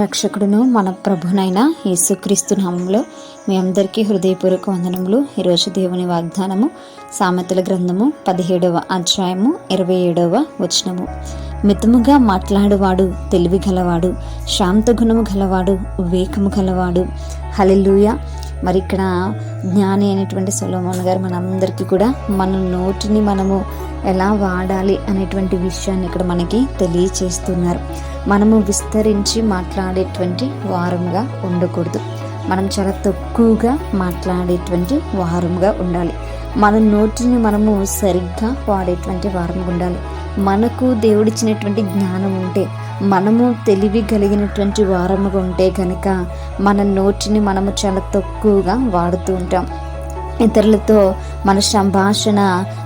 రక్షకుడును మన ప్రభునైన యేసుక్రీస్తు నామంలో మీ అందరికీ హృదయపూర్వక వందనములు. ఈరోజు దేవుని వాగ్దానము సామెతల గ్రంథము పదిహేడవ అధ్యాయము ఇరవై ఏడవ వచనము. మితముగా మాట్లాడువాడు తెలివి గలవాడు శాంతగుణము గలవాడు వివేకము గలవాడు. హలిలుయ మరి ఇక్కడ జ్ఞాని అయినటువంటి సొలోమోన్ గారు మనందరికీ కూడా మన నోటిని మనము ఎలా వాడాలి అనేటువంటి విషయాన్ని ఇక్కడ మనకి తెలియచేస్తున్నారు. మనము విస్తరించి మాట్లాడేటువంటి వారంగా ఉండకూడదు. మనం చాలా తక్కువగా మాట్లాడేటువంటి వారంగా ఉండాలి. మన నోటిని మనము సరిగ్గా వాడేటువంటి వారంగా ఉండాలి. మనకు దేవుడిచ్చినటువంటి జ్ఞానం ఉంటే మనము తెలివి కలిగినటువంటి వారముగా ఉంటే కనుక మన నోటిని మనము చాలా తక్కువగా వాడుతూ ఉంటాం. ఇతరులతో మన సంభాషణ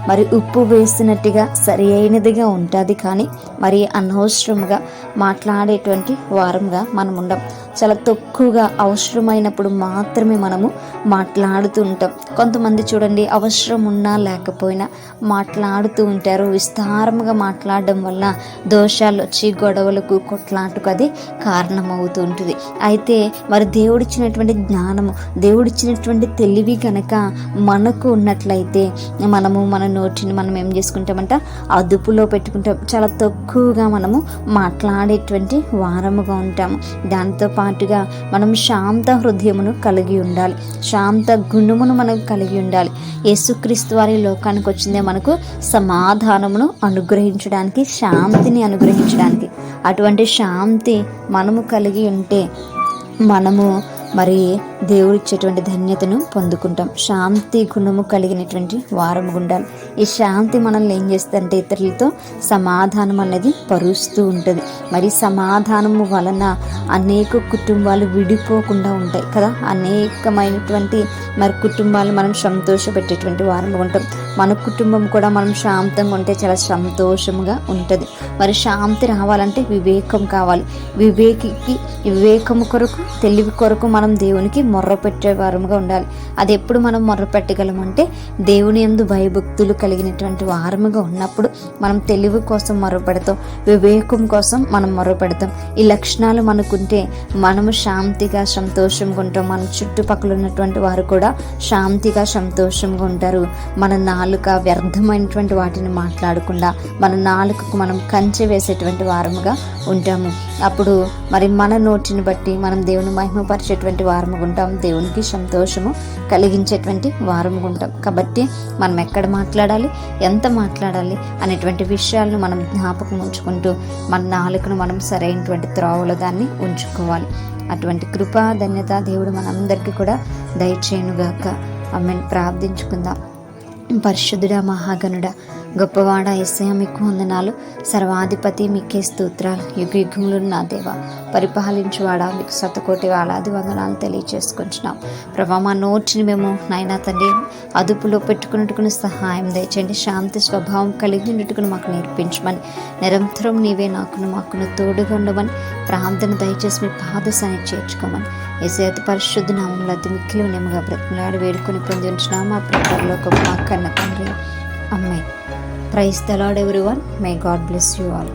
మరి ఉప్పు వేసినట్టుగా సరి అయినదిగా ఉంటుంది కానీ మరి అనవసరంగా మాట్లాడేటువంటి వారంగా మనం ఉండం చాలా తక్కువగా అవసరమైనప్పుడు మాత్రమే మనము మాట్లాడుతూ ఉంటాం. కొంతమంది చూడండి అవసరం ఉన్నా లేకపోయినా మాట్లాడుతూ ఉంటారు. విస్తారంగా మాట్లాడడం వల్ల దోషాలు వచ్చి గొడవలకు కొట్లాటకు అది కారణమవుతూ ఉంటుంది. అయితే మరి దేవుడిచ్చినటువంటి జ్ఞానము దేవుడిచ్చినటువంటి తెలివి కనుక మనకు ఉన్నట్లయితే మనము మన నోటిని మనం ఏం చేసుకుంటామంట? అదుపులో పెట్టుకుంటాం. చాలా తక్కువగా మనము మాట్లాడేటువంటి వారముగా ఉంటాము. దాంతో పాటుగా మనం శాంత హృదయమును కలిగి ఉండాలి. శాంత గుణమును మనం కలిగి ఉండాలి. యేసుక్రీస్తు వారి లోకానికి వచ్చిందే మనకు సమాధానమును అనుగ్రహించడానికి శాంతిని అనుగ్రహించడానికి. అటువంటి శాంతి మనము కలిగి ఉంటే మనము మరి దేవుడు ఇచ్చేటువంటి ధన్యతను పొందుకుంటాం. శాంతి గుణము కలిగినటువంటి వారం గుండాలి ఈ శాంతి మనల్ని ఏం చేస్తుందంటే ఇతరులతో సమాధానం అనేది పరుస్తూ ఉంటుంది. మరి సమాధానము వలన అనేక కుటుంబాలు విడిపోకుండా ఉంటాయి కదా. అనేకమైనటువంటి మరి కుటుంబాలు మనం సంతోషపెట్టేటువంటి వారం ఉంటాం మన కుటుంబం కూడా మనం శాంతంగా ఉంటే చాలా సంతోషంగా ఉంటుంది. మరి శాంతి రావాలంటే వివేకం కావాలి. వివేకికి వివేకము కొరకు తెలివి కొరకు మనం దేవునికి మొర్ర పెట్టే వారముగా ఉండాలి. అది ఎప్పుడు మనం మొర్ర పెట్టగలమంటే దేవుని ఎందు భయభక్తులు కలిగినటువంటి వారముగా ఉన్నప్పుడు మనం తెలివి కోసం మొరపెడతాం వివేకం కోసం మనం మొరపెడతాం ఈ లక్షణాలు మనకుంటే మనము శాంతిగా సంతోషంగా ఉంటాం. మన చుట్టుపక్కల ఉన్నటువంటి వారు కూడా శాంతిగా సంతోషంగా ఉంటారు. మన నా నాలుక వ్యర్థమైనటువంటి వాటిని మాట్లాడకుండా మన నాలుకకు మనం కంచె వేసేటువంటి వారముగా ఉంటాము. అప్పుడు మరి మన నోటిని బట్టి మనం దేవుని మహిమపరిచేటువంటి వారముగా ఉంటాం దేవునికి సంతోషము కలిగించేటువంటి వారముగా ఉంటాం. కాబట్టి మనం ఎక్కడ మాట్లాడాలి ఎంత మాట్లాడాలి అనేటువంటి విషయాలను మనం జ్ఞాపకం ఉంచుకుంటూ మన నాలుకను మనం సరైనటువంటి త్రోవలో దాన్ని ఉంచుకోవాలి. అటువంటి కృపా ధన్యత దేవుడు మనందరికీ కూడా దయచేయునుగాక. ఆమెను. ప్రార్థించుకుందాం. పరిశుద్ధుడ మహాగణుడ గొప్పవాడ ఎస్ఐ మీకు వందనాలు. సర్వాధిపతి మీకే స్తోత్రాలు. యుగ యుగములు నా దేవ పరిపాలించువాడా. మీకు శతకోటి వేలాది వందనాలు తెలియచేసుకుంటున్నాం. ప్రభా మా నోటిని మేము నాయన తండ్రి అదుపులో పెట్టుకున్నట్టుకుని సహాయం దయచేయండి. శాంతి స్వభావం కలిగినట్టుకుని మాకు నేర్పించమని. నిరంతరం నీవే నాకును మాకును తోడుగా ఉండమని ప్రార్థన దయచేసి మీ పాదశాన్ని చేర్చుకోమని. ఏసేత పరిశుద్ధ నామంలో అతి మిక్కిలి నెమ్మగా బ్రతిమలాడి వేడుకొని పొందించిన మా ప్రభుత్వంలో ఒక మా కన్న తండ్రి. అమ్మాయి praise the Lord every one may God bless you all.